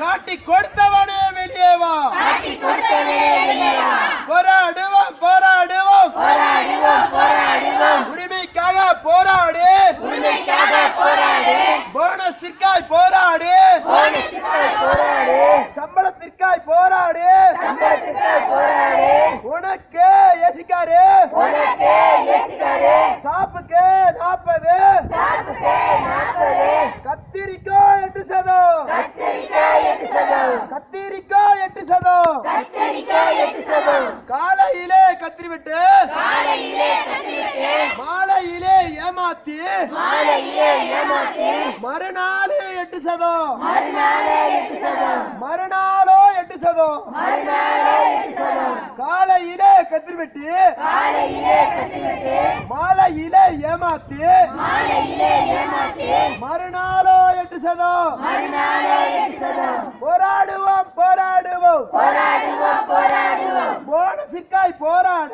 காட்டி கொடுத்தவனே வெளியே வா. காட்டி கொடுத்தவரே வெளியே வா. போராடுவோம் போராடுவோம். போராடுவோம் போராடுவோம். உரிமைக்காக போராடு. உரிமைக்காக போராடு. போனஸிற்காய் போராடு. போனஸுக்காய் போராடு. சம்பளத்திற்காய் போராடு. சம்பளத்துக்காய் போராடு உனக்கு எசிக்காரு உனக்கு எசிக்காரு சாப்புக்கு நாற்பது சாப்புக்கு நாற்பது கத்திரிக்காய் எட்டு சதம் கத்தரிக்காய் எட்டு சதம் கத்திரிக்காய் எட்டு சதம் கத்தரிக்காய் எட்டு சதம் காலையிலே கத்திரி விட்டு காலையிலே கத்திரிட்டு மாலையிலே ஏமாத்தி மறுநாள் எட்டு சதம் மறுநாளே எட்டு சதம் காலையிலே கத்திரி வெட்டி காலையிலே கத்திரிட்டு மாலையிலே ஏமாத்தி மறுநாளோ எட்டு சதம் மறுநாளே எட்டு சதம் போராடுவோம் போராடுவோம் போராடுவோம் போராடுவோம் போனஸுக்காய் போராட போனஸுக்காய் போராட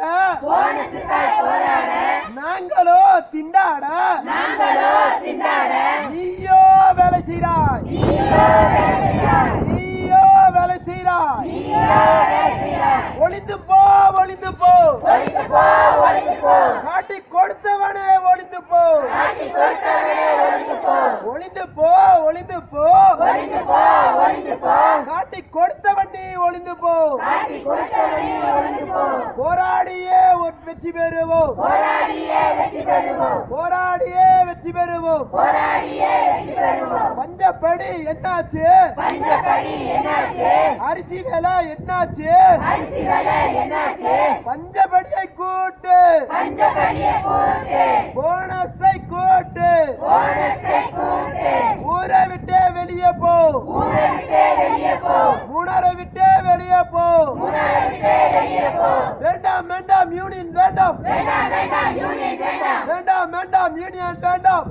நாங்களோ திண்டாட. நாங்களோ திண்டாட. நீயோ வேலை செய்கிறாய் நீயோ வேலை செய்கிறாய். ஒளிந்து போ ஒளிந்து போ. காட்டி கொடுத்தவனே ஒளிந்து போ. ஒளிந்து போ. ஒளிந்து போ காட்டி கொடுத்தவன் நீ ஒளிந்து போ காட்டி கொடுத்தவனே ஒழிந்து போ போராடியே ஒரு வெற்றி பெறுவோம். போராடியே வெற்றி பெறுவோம். போராடியே வெற்றி பெறுவோம். போராடியே வெற்றி பெறுவோம். பஞ்சப்படி என்னாச்சு? பஞ்சப்படி என்னாச்சு? அரிசி விலை என்னாச்சு? அரிசி விலை என்னாச்சு பஞ்சப்படியை கூட்டு பஞ்சப்படியை போட்டு போனஸை கூட்டு போனஸை கூட்டு ஊரை விட்டே வெளியே போ ஊரை விட்டு வெளியே போ மூணரை விட்டே வெளியே போ ஊரை விட்டு வெளியே போ வேண்டாம் வேண்டாம் யூனியன் வேண்டாம். வேண்டாம் வேண்டாம் யூனியன் வேண்டாம்.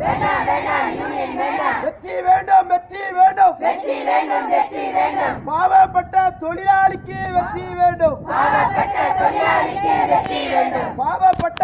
வெற்றி வேண்டும் வெற்றி வேண்டும். பாவப்பட்ட தொழிலாளிக்கு வெற்றி வேண்டும். பாவப்பட்ட தொழிலாளிக்கு வெற்றி வேண்டும். பாவப்பட்ட